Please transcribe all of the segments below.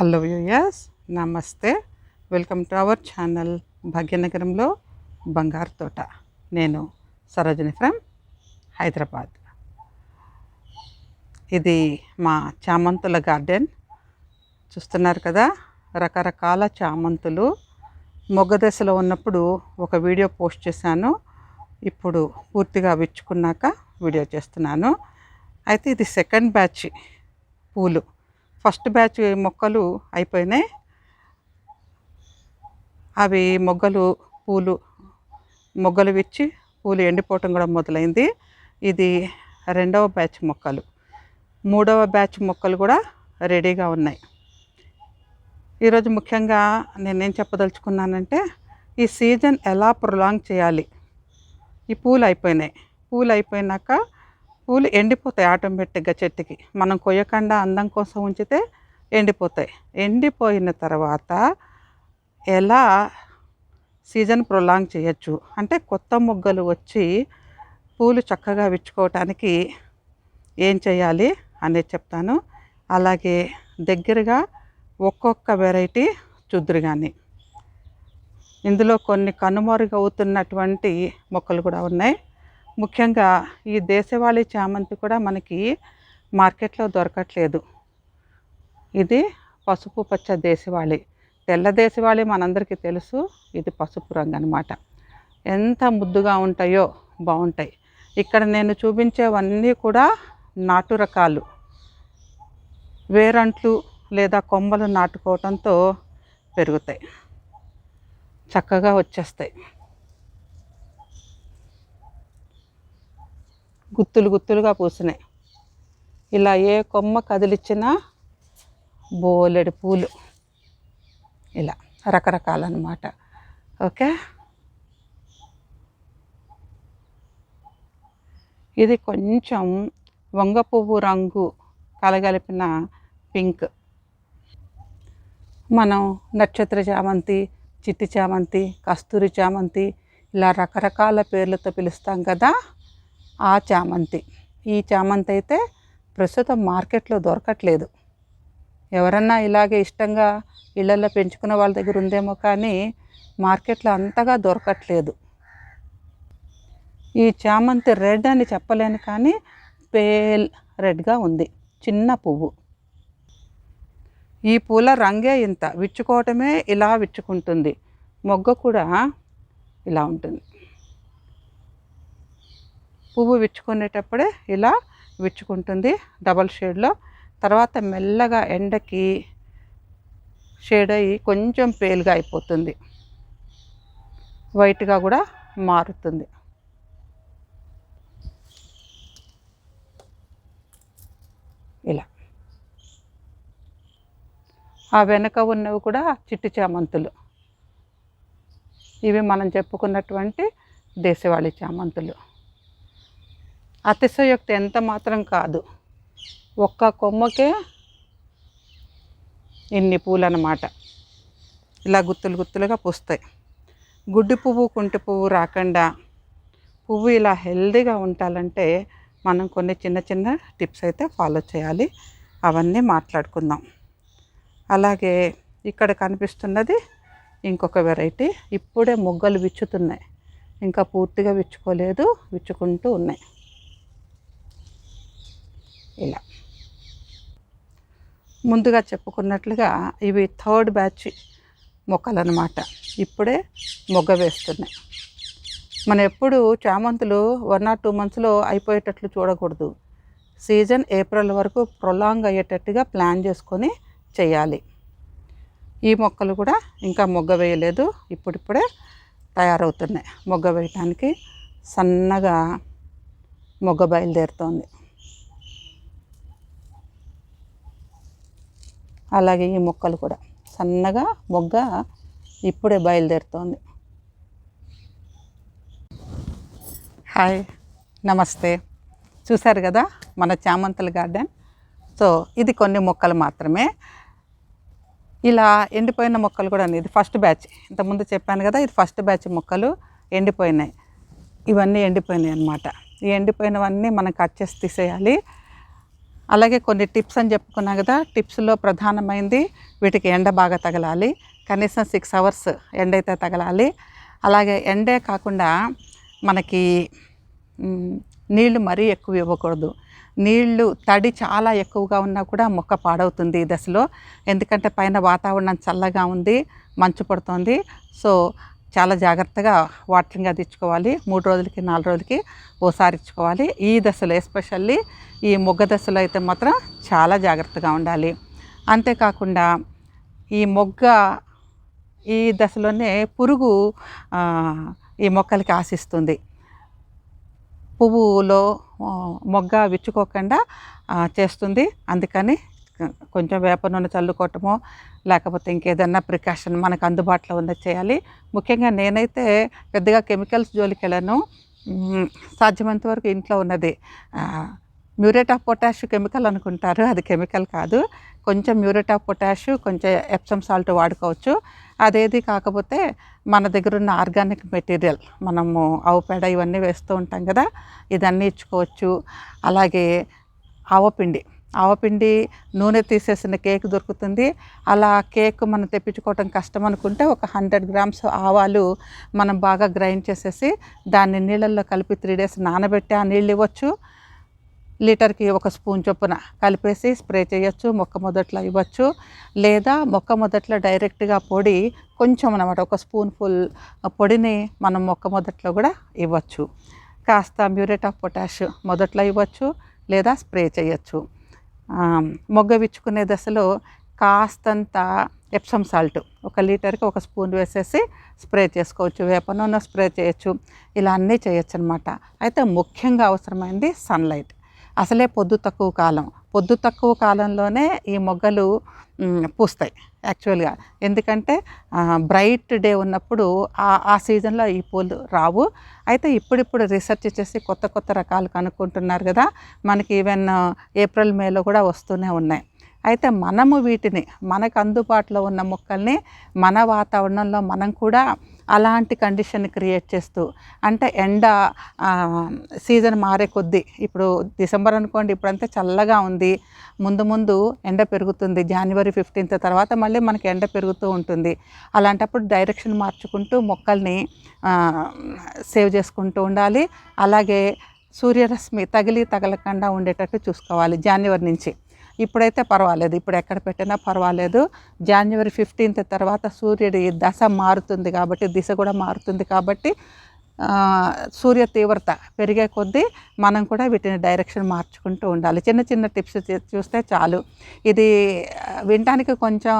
Hello viewers నమస్తే. Welcome to our channel భాగ్యనగరంలో బంగారు తోట. నేను సరోజిని ఫ్రమ్ హైదరాబాద్. ఇది మా చామంతుల గార్డెన్. చూస్తున్నారు కదా రకరకాల చామంతులు. మొగ్గ దశలో ఉన్నప్పుడు ఒక వీడియో పోస్ట్ చేశాను. ఇప్పుడు పూర్తిగా విచ్చుకున్నాక వీడియో చేస్తున్నాను. అయితే ఇది సెకండ్ బ్యాచ్ పూలు. ఫస్ట్ బ్యాచ్ మొక్కలు అయిపోయినాయి. అవి మొగ్గలు పూలు మొగ్గలు విచ్చి పూలు ఎండిపోవటం కూడా మొదలైంది. ఇది రెండవ బ్యాచ్ మొక్కలు. మూడవ బ్యాచ్ మొక్కలు కూడా రెడీగా ఉన్నాయి. ఈరోజు ముఖ్యంగా నేనేం చెప్పదలుచుకున్నానంటే ఈ సీజన్ ఎలా ప్రొలాంగ్ చేయాలి? ఈ పూలు అయిపోయినాయి. పూలు అయిపోయినాక పూలు ఎండిపోతాయి ఆటోమేటిక్గా చెట్టుకి. మనం కొయ్యకుండా అందం కోసం ఉంచితే ఎండిపోతాయి. ఎండిపోయిన తర్వాత ఎలా సీజన్ ప్రొలాంగ్ చేయొచ్చు? అంటే కొత్త మొగ్గలు వచ్చి పూలు చక్కగా విచ్చుకోవటానికి ఏం చేయాలి అనేది చెప్తాను. అలాగే దగ్గరగా ఒక్కొక్క వెరైటీ చూద్దరు కానీ ఇందులో కొన్ని కనుమరుగవుతున్నటువంటి మొక్కలు కూడా ఉన్నాయి. ముఖ్యంగా ఈ దేశవాళీ చామంతి కూడా మనకి మార్కెట్లో దొరకట్లేదు. ఇది పసుపు పచ్చ దేశవాళీ. తెల్ల దేశవాళీ మనందరికీ తెలుసు ఇది పసుపు రంగు అనమాట ఎంత ముద్దుగా ఉంటాయో బాగుంటాయి. ఇక్కడ నేను చూపించేవన్నీ కూడా నాటు రకాలు. వేరంట్లు లేదా కొమ్మలు నాటుకోవటంతో పెరుగుతాయి. చక్కగా వచ్చేస్తాయి. గుత్తులు గుత్తులుగా పూసినాయి. ఇలా ఏ కొమ్మ కదిలిచ్చినా బోలెడు పూలు. ఇలా రకరకాలన్నమాట. ఓకే? ఇది కొంచెం వంగ పువ్వు రంగు కలగలిపిన పింక్. మనం నక్షత్ర చామంతి చిట్టి చామంతి కస్తూరి చామంతి ఇలా రకరకాల పేర్లతో పిలుస్తాం కదా? ఆ చామంతి. ఈ చామంతి అయితే ప్రస్తుతం మార్కెట్లో దొరకట్లేదు. ఎవరన్నా ఇలాగే ఇష్టంగా ఇళ్ళల్లో పెంచుకునే వాళ్ళ దగ్గర ఉందేమో కానీ మార్కెట్లో అంతగా దొరకట్లేదు. ఈ చామంతి రెడ్ అని చెప్పలేను కానీ పేల్ రెడ్గా ఉంది. చిన్న పువ్వు. ఈ పూల రంగే ఇంత. విచ్చుకోవటమే ఇలా విచ్చుకుంటుంది. మొగ్గ కూడా ఇలా ఉంటుంది. పువ్వు విచ్చుకునేటప్పుడే ఇలా విచ్చుకుంటుంది డబల్ షేడ్లో. తర్వాత మెల్లగా ఎండకి షేడ్ అయ్యి కొంచెం పేలుగా అయిపోతుంది. వైట్గా కూడా మారుతుంది. ఇలా. ఆ వెనక ఉన్నవి కూడా చిట్టి చామంతులు. ఇవి మనం చెప్పుకున్నటువంటి దేశవాళీ చామంతులు. అతిశయోక్తి ఎంత మాత్రం కాదు. ఒక్క కొమ్మకే ఇన్ని పూలు అన్నమాట ఇలా గుత్తులు గుత్తులుగా పూస్తాయి. గుడ్డి పువ్వు కుంటి పువ్వు రాకుండా పువ్వు ఇలా హెల్దీగా ఉండాలంటే మనం కొన్ని చిన్న చిన్న టిప్స్ అయితే ఫాలో చేయాలి. అవన్నీ మాట్లాడుకుందాం. అలాగే ఇక్కడ కనిపిస్తున్నది ఇంకొక వెరైటీ. ఇప్పుడే మొగ్గలు విచ్చుతున్నాయి. ఇంకా పూర్తిగా విచ్చుకోలేదు విచ్చుకుంటూ ఉన్నాయి. ఇలా. ముందుగా చెప్పుకున్నట్లుగా ఇవి థర్డ్ బ్యాచ్ మొక్కలు అన్నమాట ఇప్పుడే మొగ్గ వేస్తున్నాయి. మనం ఎప్పుడు చామంతులు వన్ ఆర్ టూ మంత్స్లో అయిపోయేటట్లు చూడకూడదు. సీజన్ ఏప్రిల్ వరకు ప్రొలాంగ్ అయ్యేటట్టుగా ప్లాన్ చేసుకొని చేయాలి. ఈ మొక్కలు కూడా ఇంకా మొగ్గ వేయలేదు. ఇప్పుడిప్పుడే తయారవుతున్నాయి. మొగ్గ వేయటానికి సన్నగా మొగ్గ బయలుదేరుతోంది. అలాగే ఈ మొక్కలు కూడా. సన్నగా మొగ్గ ఇప్పుడే బయలుదేరుతోంది. హాయ్ నమస్తే. చూశారు కదా మన చామంతుల గార్డెన్. సో ఇది కొన్ని మొక్కలు మాత్రమే. ఇలా ఎండిపోయిన మొక్కలు కూడా ఇది ఫస్ట్ బ్యాచ్. ఇంతకుముందు చెప్పాను కదా ఇది ఫస్ట్ బ్యాచ్ మొక్కలు ఎండిపోయినాయి. ఇవన్నీ ఎండిపోయినాయి అనమాట ఈ ఎండిపోయినవన్నీ మనం కట్ చేసి తీసేయాలి. అలాగే కొన్ని టిప్స్ అని చెప్పుకున్నా కదా టిప్స్లో ప్రధానమైంది వీటికి ఎండ బాగా తగలాలి కనీసం సిక్స్ అవర్స్ ఎండ అయితే తగలాలి. అలాగే ఎండే కాకుండా మనకి నీళ్ళు మరీ ఎక్కువ ఇవ్వకూడదు. నీళ్ళు తడి చాలా ఎక్కువగా ఉన్నా కూడా మొక్క పాడవుతుంది ఈ దశలో. ఎందుకంటే పైన వాతావరణం చల్లగా ఉంది మంచు పడుతుంది. సో చాలా జాగ్రత్తగా వాటరింగ్ అది ఇచ్చుకోవాలి మూడు రోజులకి నాలుగు రోజులకి ఓసారి ఇచ్చుకోవాలి. ఈ దశలో ఎస్పెషల్లీ ఈ మొగ్గ దశలో అయితే మాత్రం చాలా జాగ్రత్తగా ఉండాలి. అంతేకాకుండా ఈ మొగ్గ ఈ దశలోనే పురుగు ఈ మొక్కలకి ఆశిస్తుంది. పువ్వులో మొగ్గ విచ్చుకోకుండా చేస్తుంది. అందుకని కొంచెం వేప నూనె చల్లుకోవటమో లేకపోతే ఇంకేదన్నా ప్రికాషన్ మనకు అందుబాటులో ఉన్నది చేయాలి. ముఖ్యంగా నేనైతే పెద్దగా కెమికల్స్ జోలికి వెళ్ళను సాధ్యమైనంత వరకు ఇంట్లో ఉన్నది. మ్యూరేట్ ఆఫ్ పొటాష్ కెమికల్ అనుకుంటారు. అది కెమికల్ కాదు. కొంచెం మ్యూరేట్ ఆఫ్ పొటాష్ కొంచెం ఎప్సమ్ సాల్ట్ వాడుకోవచ్చు. అదేది కాకపోతే మన దగ్గర ఉన్న ఆర్గానిక్ మెటీరియల్ మనము ఆవు పేడ ఇవన్నీ వేస్తూ ఉంటాం కదా ఇదన్నీ ఇచ్చుకోవచ్చు. అలాగే ఆవపిండి. ఆవపిండి నూనె తీసేసిన కేక్ దొరుకుతుంది. అలా కేక్ మనం తెప్పించుకోవటం కష్టం అనుకుంటే ఒక హండ్రెడ్ గ్రామ్స్ ఆవాలు మనం బాగా గ్రైండ్ చేసేసి దాన్ని నీళ్ళల్లో కలిపి త్రీ డేస్ నానబెట్టి ఆ నీళ్ళు ఇవ్వచ్చు. లీటర్కి ఒక స్పూన్ చొప్పున కలిపేసి స్ప్రే చేయొచ్చు మొక్క మొదట్లో ఇవ్వచ్చు. లేదా మొక్క మొదట్లో డైరెక్ట్గా పొడి కొంచెం అన్నమాట ఒక స్పూన్ ఫుల్ పొడిని మనం మొక్క మొదట్లో కూడా ఇవ్వచ్చు. కాస్త మ్యూరేట్ ఆఫ్ పొటాష్ మొదట్లో ఇవ్వచ్చు లేదా స్ప్రే చేయొచ్చు. మొగ్గ విచ్చుకునే దశలో కాస్తంత ఎప్సమ్ సాల్ట్ ఒక లీటర్కి ఒక స్పూన్ వేసేసి స్ప్రే చేసుకోవచ్చు. వేప నూనె స్ప్రే చేయొచ్చు. ఇలా అన్నీ చేయొచ్చు అనమాట అయితే ముఖ్యంగా అవసరమైంది సన్లైట్ అసలే పొద్దు తక్కువ కాలం. పొద్దు తక్కువ కాలంలోనే ఈ మొగ్గలు పూస్తాయి. యాక్చువల్గా. ఎందుకంటే బ్రైట్ డే ఉన్నప్పుడు ఆ ఆ సీజన్లో ఈ పూలు రావు. అయితే ఇప్పుడిప్పుడు రీసెర్చ్ చేసి కొత్త కొత్త రకాలు కనుక్కుంటున్నారు కదా మనకి ఈవెన్ ఏప్రిల్ మేలో కూడా వస్తూనే ఉన్నాయి. అయితే మనము వీటిని మనకు అందుబాటులో ఉన్న మొక్కల్ని మన వాతావరణంలో మనం కూడా అలాంటి కండిషన్ క్రియేట్ చేస్తూ అంటే ఎండ సీజన్ మారే కొద్దీ ఇప్పుడు డిసెంబర్ అనుకోండి ఇప్పుడంతా చల్లగా ఉంది ముందు ముందు ఎండ పెరుగుతుంది జనవరి ఫిఫ్టీన్త్ తర్వాత మళ్ళీ మనకి ఎండ పెరుగుతూ ఉంటుంది. అలాంటప్పుడు డైరెక్షన్ మార్చుకుంటూ మొక్కల్ని సేవ్ చేసుకుంటూ ఉండాలి. అలాగే సూర్యరశ్మి తగిలి తగలకుండా ఉండేటట్టు చూసుకోవాలి జనవరి నుంచి. ఇప్పుడైతే పర్వాలేదు. ఇప్పుడు ఎక్కడ పెట్టినా పర్వాలేదు. జనవరి ఫిఫ్టీన్త్ తర్వాత సూర్యుడి దశ మారుతుంది కాబట్టి దిశ కూడా మారుతుంది కాబట్టి సూర్య తీవ్రత పెరిగే కొద్దీ మనం కూడా వీటిని డైరెక్షన్ మార్చుకుంటూ ఉండాలి. చిన్న చిన్న టిప్స్ చూస్తే చాలు. ఇది వినటానికి కొంచెం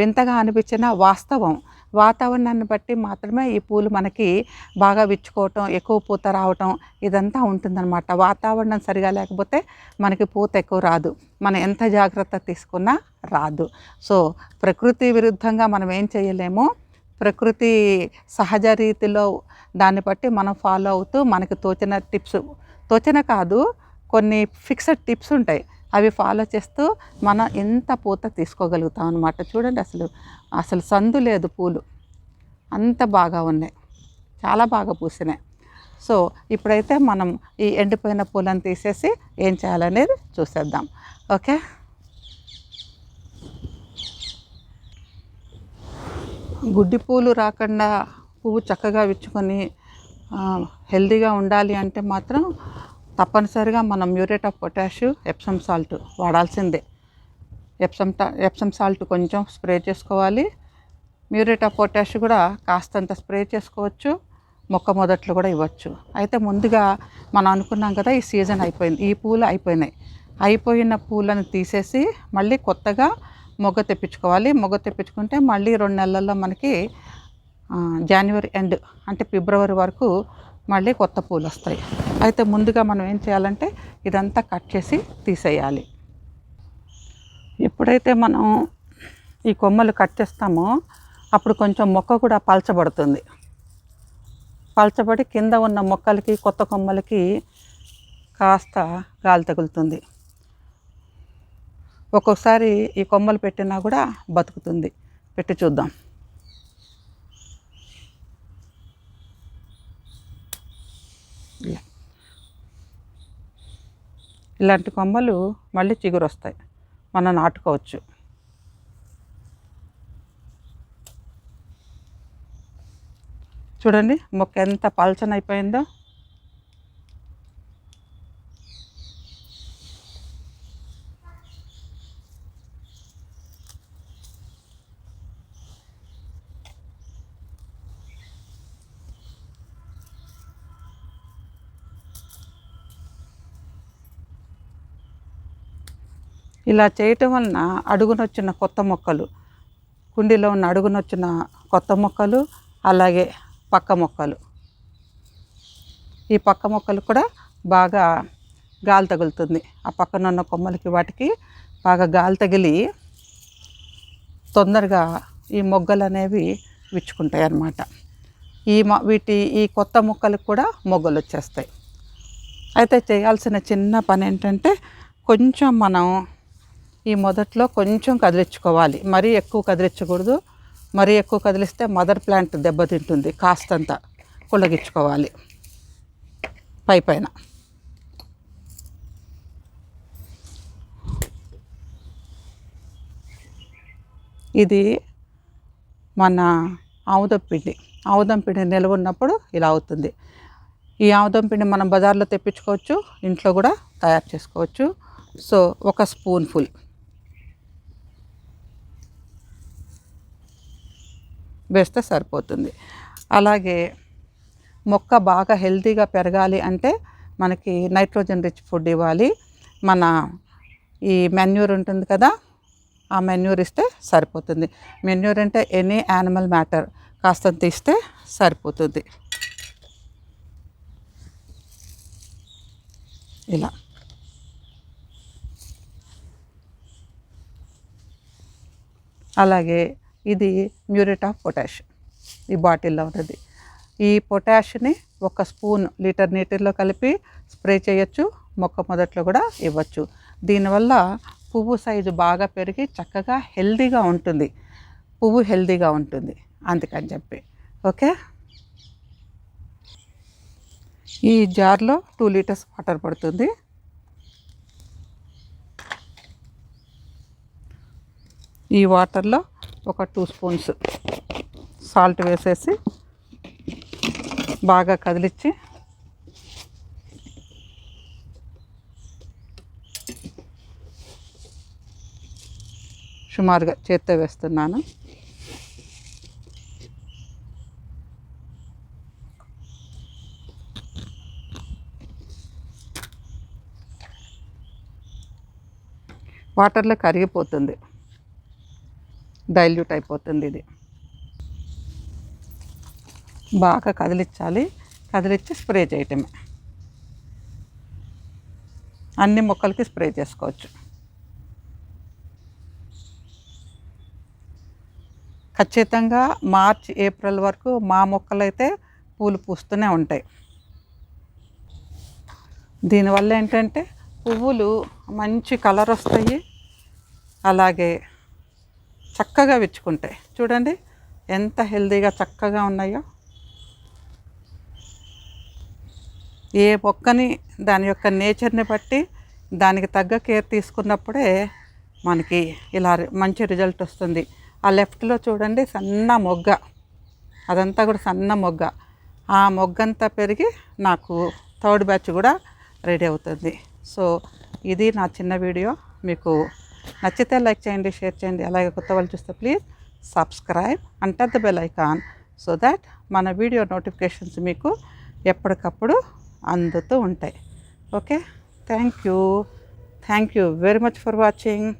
వింతగా అనిపించిన వాస్తవం. వాతావరణాన్ని బట్టి మాత్రమే ఈ పూలు మనకి బాగా విచ్చుకోవటం ఎక్కువ పూత రావటం ఇదంతా ఉంటుందన్నమాట. వాతావరణం సరిగా లేకపోతే మనకి పూత ఎక్కువ రాదు. మనం ఎంత జాగ్రత్త తీసుకున్నా రాదు. సో ప్రకృతి విరుద్ధంగా మనం ఏం చేయలేము. ప్రకృతి సహజ రీతిలో దాన్ని బట్టి మనం ఫాలో అవుతూ మనకి తోచిన టిప్స్ తోచిన కాదు కొన్ని ఫిక్స్డ్ టిప్స్ ఉంటాయి. అవి ఫాలో చేస్తూ మనం ఎంత పూత తీసుకోగలుగుతాం అనమాట చూడండి అసలు అసలు సందు లేదు పూలు. అంత బాగా ఉన్నాయి. చాలా బాగా పూసినాయి. సో ఇప్పుడైతే మనం ఈ ఎండిపోయిన పూలను తీసేసి ఏం చేయాలనేది చూసేద్దాం. ఓకే? గుడ్డి పూలు రాకుండా పువ్వు చక్కగా విచ్చుకొని హెల్దీగా ఉండాలి అంటే మాత్రం తప్పనిసరిగా మనం muriate of potash Epsom salt వాడాల్సిందే. ఎప్సమ్ ఎప్సమ్ సాల్ట్ కొంచెం స్ప్రే చేసుకోవాలి. మ్యూరేట్ ఆఫ్ పొటాష్ కూడా కాస్తంత స్ప్రే చేసుకోవచ్చు. మొక్క మొదట్లు కూడా ఇవ్వచ్చు. అయితే ముందుగా మనం అనుకున్నాం కదా ఈ సీజన్ అయిపోయింది ఈ పూలు అయిపోయినాయి. అయిపోయిన పూలను తీసేసి మళ్ళీ కొత్తగా మొగ్గ తెప్పించుకోవాలి. మొగ్గ తెప్పించుకుంటే మళ్ళీ రెండు నెలల్లో మనకి జనవరి ఎండ్ అంటే ఫిబ్రవరి వరకు మళ్ళీ కొత్త పూలు వస్తాయి. అయితే ముందుగా మనం ఏం చేయాలంటే ఇదంతా కట్ చేసి తీసేయాలి. ఎప్పుడైతే మనం ఈ కొమ్మలు కట్ చేస్తామో అప్పుడు కొంచెం మొక్క కూడా పలచబడుతుంది. పలచబడి కింద ఉన్న మొక్కలకి కొత్త కొమ్మలకి కాస్త గాలి తగులుతుంది. ఒక్కొక్కసారి ఈ కొమ్మలు పెట్టినా కూడా బతుకుతుంది. పెట్టి చూద్దాం. ఇలాంటి కొమ్మలు మళ్ళీ చిగురు వస్తాయి మనం నాటుకోవచ్చు. చూడండి మొక్క ఎంత పల్చన ఇలా చేయటం వలన అడుగునొచ్చిన కొత్త మొక్కలు కుండీలో ఉన్న అడుగునొచ్చిన కొత్త మొక్కలు అలాగే పక్క మొక్కలు. ఈ పక్క మొక్కలు కూడా బాగా గాలి తగులుతుంది. ఆ పక్కన ఉన్న కొమ్మలకి వాటికి బాగా గాలి తగిలి తొందరగా ఈ మొగ్గలు అనేవి విచ్చుకుంటాయి అన్నమాట. ఈ మొ వీటి ఈ కొత్త మొక్కలకు కూడా మొగ్గలు వచ్చేస్తాయి. అయితే చేయాల్సిన చిన్న పని ఏంటంటే కొంచెం మనం ఈ మొదట్లో కొంచెం కదిలించుకోవాలి. మరీ ఎక్కువ కదిలించకూడదు. మరీ ఎక్కువ కదిలిస్తే మదర్ ప్లాంట్ దెబ్బతింటుంది. కాస్తంత కుళ్ళగించుకోవాలి. పై పైన. ఇది మన ఆముదం పిండి. ఆముదం పిండి నిల్వ ఉన్నప్పుడు ఇలా అవుతుంది. ఈ ఆముదం పిండి మనం బజార్లో తెప్పించుకోవచ్చు. ఇంట్లో కూడా తయారు చేసుకోవచ్చు. సో ఒక స్పూన్ ఫుల్ వేస్తే సరిపోతుంది. అలాగే మొక్క బాగా హెల్తీగా పెరగాలి అంటే మనకి నైట్రోజన్ రిచ్ ఫుడ్ ఇవ్వాలి. మన ఈ మెన్యూర్ ఉంటుంది కదా ఆ మెన్యూర్ ఇస్తే సరిపోతుంది. మెన్యూర్ అంటే ఎనీ యానిమల్ మ్యాటర్ కాస్తంత ఇస్తే సరిపోతుంది. ఇలా. అలాగే ఇది మ్యూరేట్ ఆఫ్ పొటాష్ ఈ బాటిల్లో ఉన్నది ఈ పొటాష్ని ఒక స్పూన్ లీటర్ నీటిలో కలిపి స్ప్రే చేయొచ్చు మొక్క మొదట్లో కూడా ఇవ్వచ్చు. దీనివల్ల పువ్వు సైజు బాగా పెరిగి చక్కగా హెల్దీగా ఉంటుంది. పువ్వు హెల్దీగా ఉంటుంది. అందుకని చెప్పి. ఓకే? ఈ జార్లో టూ లీటర్స్ వాటర్ పడుతుంది. ఈ వాటర్లో ఒక టూ స్పూన్స్ సాల్ట్ వేసేసి బాగా కదిలిచ్చి సుమారుగా చేత్తో వేస్తున్నాను. వాటర్లో కరిగిపోతుంది. డైల్యూట్ అయిపోతుంది ఇది. బాగా కదిలించాలి కదిలించి స్ప్రే చేయటమే. అన్ని మొక్కలకి స్ప్రే చేసుకోవచ్చు. ఖచ్చితంగా మార్చ్ ఏప్రిల్ వరకు మా మొక్కలైతే పూలు పూస్తూనే ఉంటాయి. దీనివల్ల ఏంటంటే పువ్వులు మంచి కలర్ వస్తాయి. అలాగే చక్కగా విచ్చుకుంటాయి. చూడండి ఎంత హెల్దీగా చక్కగా ఉన్నాయో. ఏ మొక్కని దాని యొక్క నేచర్ని బట్టి దానికి తగ్గ కేర్ తీసుకున్నప్పుడే మనకి ఇలా మంచి రిజల్ట్ వస్తుంది. ఆ లెఫ్ట్లో చూడండి సన్న మొగ్గ. అదంతా కూడా సన్న మొగ్గ. ఆ మొగ్గంతా పెరిగి నాకు థర్డ్ బ్యాచ్ కూడా రెడీ అవుతుంది. సో ఇది నా చిన్న వీడియో. మీకు నచ్చితే లైక్ చేయండి షేర్ చేయండి. అలాగే కొత్త వాళ్ళు చూస్తే please subscribe and touch the bell icon so that మన వీడియో నోటిఫికేషన్స్ మీకు ఎప్పటికప్పుడు అందుతూ ఉంటాయి. Okay? Thank you. Thank you very much for watching.